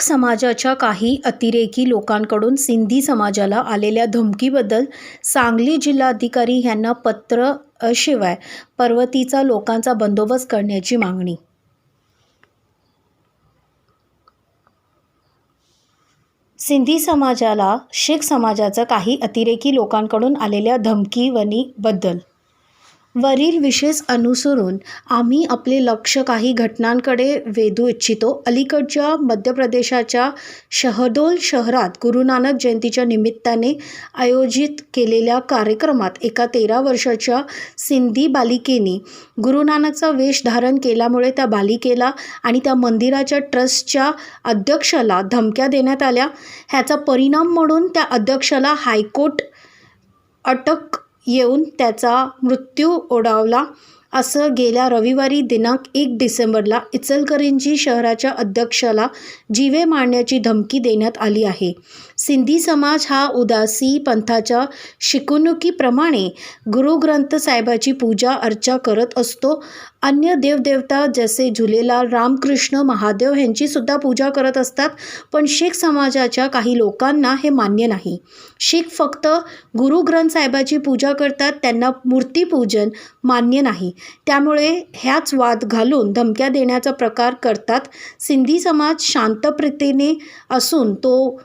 समाजाच्या काही अतिरेकी लोकांकडून सिंधी समाजाला आलेल्या धमकीबद्दल सांगली जिल्हाधिकारी यांना पत्र शिवाय पर्वतीचा लोकांचा बंदोबस्त करण्याची मागणी. सिंधी समाजाला शीख समाजाचं काही अतिरेकी लोकांकडून आलेल्या धमकीवनीबद्दल वरील विशेष अनुसरून आम्ही आपले लक्ष काही घटनांकडे वेधू इच्छितो. अलीकडच्या मध्य प्रदेशाच्या शहडोल शहरात गुरुनानक जयंतीच्या निमित्ताने आयोजित केलेल्या कार्यक्रमात एका तेरा वर्षाच्या सिंधी बालिकेने गुरुनानकचा वेश धारण केल्यामुळे त्या बालिकेला आणि त्या मंदिराच्या ट्रस्टच्या अध्यक्षाला धमक्या देण्यात आल्या. ह्याचा परिणाम म्हणून त्या अध्यक्षाला हायकोर्ट अटक येऊन त्याचा मृत्यू ओढावला. असं गेल्या रविवारी दिनांक एक डिसेंबरला इचलकरंजी शहराच्या अध्यक्षाला जीवे मारण्याची धमकी देण्यात आली आहे. सिंधी समाज हा उदासी पंथाच्या शिकवणुकीप्रमाणे गुरुग्रंथ साहेबाची पूजा अर्चा करत असतो. अन्य देवदेवता जसे झुलेलाल रामकृष्ण महादेव यांची सुद्धा पूजा करत असतात. पण शीख समाजाच्या काही लोकांना हे मान्य नाही. शीख फक्त गुरु ग्रंथ साहेबाची पूजा करतात त्यांना मूर्तीपूजन मान्य नाही. त्यामुळे ह्याच वाद घालून धमक्या देण्याचा प्रकार करतात सिंधी समाज शांतप्रीतीने असून तो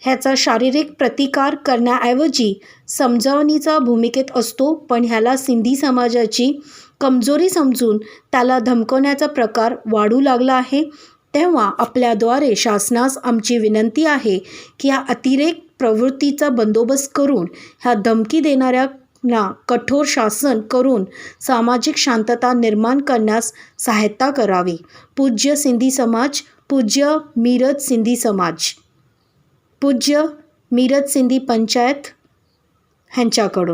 ह्याचा शारीरिक प्रतिकार करण्याऐवजी समजावणीचा भूमिकेत असतो पण ह्याला सिंधी समाजाची कमजोरी समजून त्याला धमकवण्याचा प्रकार वाढू लागला आहे. तेव्हा आपल्याद्वारे शासनास आमची विनंती आहे की या अतिरेक प्रवृत्तीचा बंदोबस्त करून ह्या धमकी देणाऱ्या ना कठोर शासन करून सामाजिक शांतता निर्माण करण्यास सहायता करावी. पूज्य सिंधी समाज पूज्य मिरज सिंधी समाज. पूज्य मिरज सिंधी पंचायत ह्यांच्याकडून.